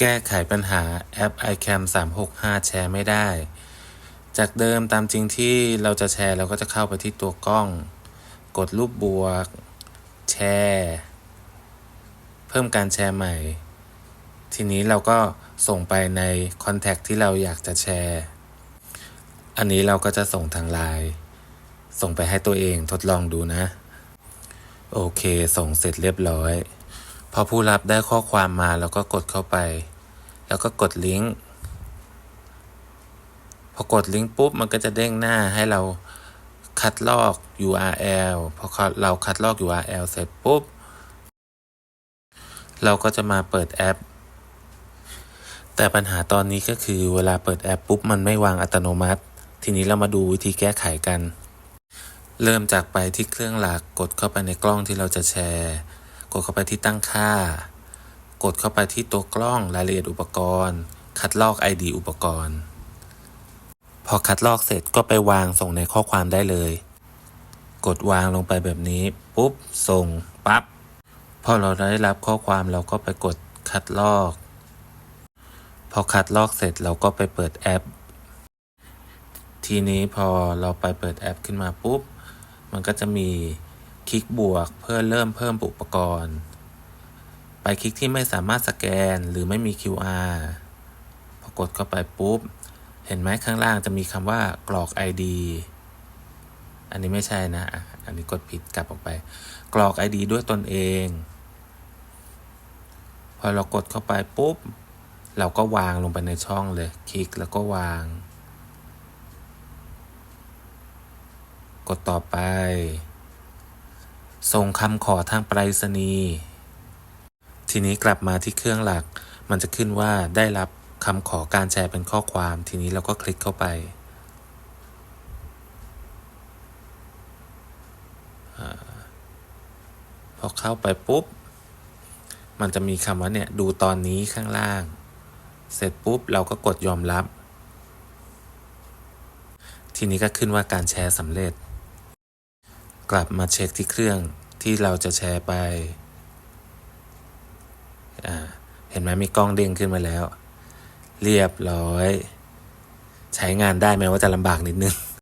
แก้ไขปัญหาแอป iCam 365 แชร์ไม่ได้ จากเดิมตามจริงที่เราจะแชร์เราก็จะเข้าไปที่ตัวกล้อง กดรูปบวก แชร์ เพิ่มการแชร์ใหม่ ทีนี้เราก็ส่งไปในคอนแทคที่เราอยากจะแชร์ อันนี้เราก็จะส่งทางไลน์ส่งไปให้ตัวเองทดลองดูนะ โอเค ส่งเสร็จเรียบร้อย พอผู้รับได้ข้อความมาเราก็กดเข้าไป แล้วก็กดลิงก์พอกดลิงก์ปุ๊บมันก็จะเด้งหน้าให้เราคัดลอก URL พอเราคัดลอก URL เสร็จปุ๊บ เราก็จะมาเปิดแอป แต่ปัญหาตอนนี้ก็คือเวลาเปิดแอปปุ๊บมันไม่วางอัตโนมัติ ทีนี้เรามาดูวิธีแก้ไขกัน เริ่มจากไปที่เครื่องหลักกดเข้าไปในกล้องที่เราจะแชร์ กดเข้าไปที่ตั้งค่า กดเข้าไปที่ตัวกล้องรายละเอียดอุปกรณ์ คัดลอก ID อุปกรณ์ พอคัดลอกเสร็จก็ไปวางส่งในข้อความได้เลย กดวางลงไปแบบนี้ ปุ๊บ ส่ง ปั๊บ พอเราได้รับข้อความเราก็ไปกดคัดลอก พอคัดลอกเสร็จเราก็ไปเปิดแอป ทีนี้พอเราไปเปิดแอปขึ้นมาปุ๊บ มันก็จะมี คลิกบวกเพื่อเริ่มเพิ่มอุปกรณ์ ไปคลิกที่ไม่สามารถสแกนหรือไม่มี QR พอกดเข้าไปปุ๊บ เห็นไหมข้างล่างจะมีคำว่ากรอก ID อันนี้ไม่ใช่นะ อันนี้กดผิดกลับออกไป กรอก ID ด้วยตนเอง พอเรากดเข้าไปปุ๊บ เราก็วางลงไปในช่องเลย คลิกแล้วก็วาง กดต่อไป ส่งคำขอทางไปรษณีย์ ทีนี้กลับมาที่เครื่องหลัก มันจะขึ้นว่าได้รับคำขอการแชร์เป็นข้อความ ทีนี้เราก็คลิกเข้าไป พอเข้าไปปุ๊บ มันจะมีคำว่าเนี่ยดูตอนนี้ข้างล่าง เสร็จปุ๊บเราก็กดยอมรับ ทีนี้ก็ขึ้นว่าการแชร์สำเร็จ กลับมาเช็คที่เครื่องที่เราจะแชร์ไปอ่าเห็นไหมมีกล้องเด้งขึ้นมาแล้ว เรียบร้อย ใช้งานได้ไหมว่าจะลำบากนิดนึง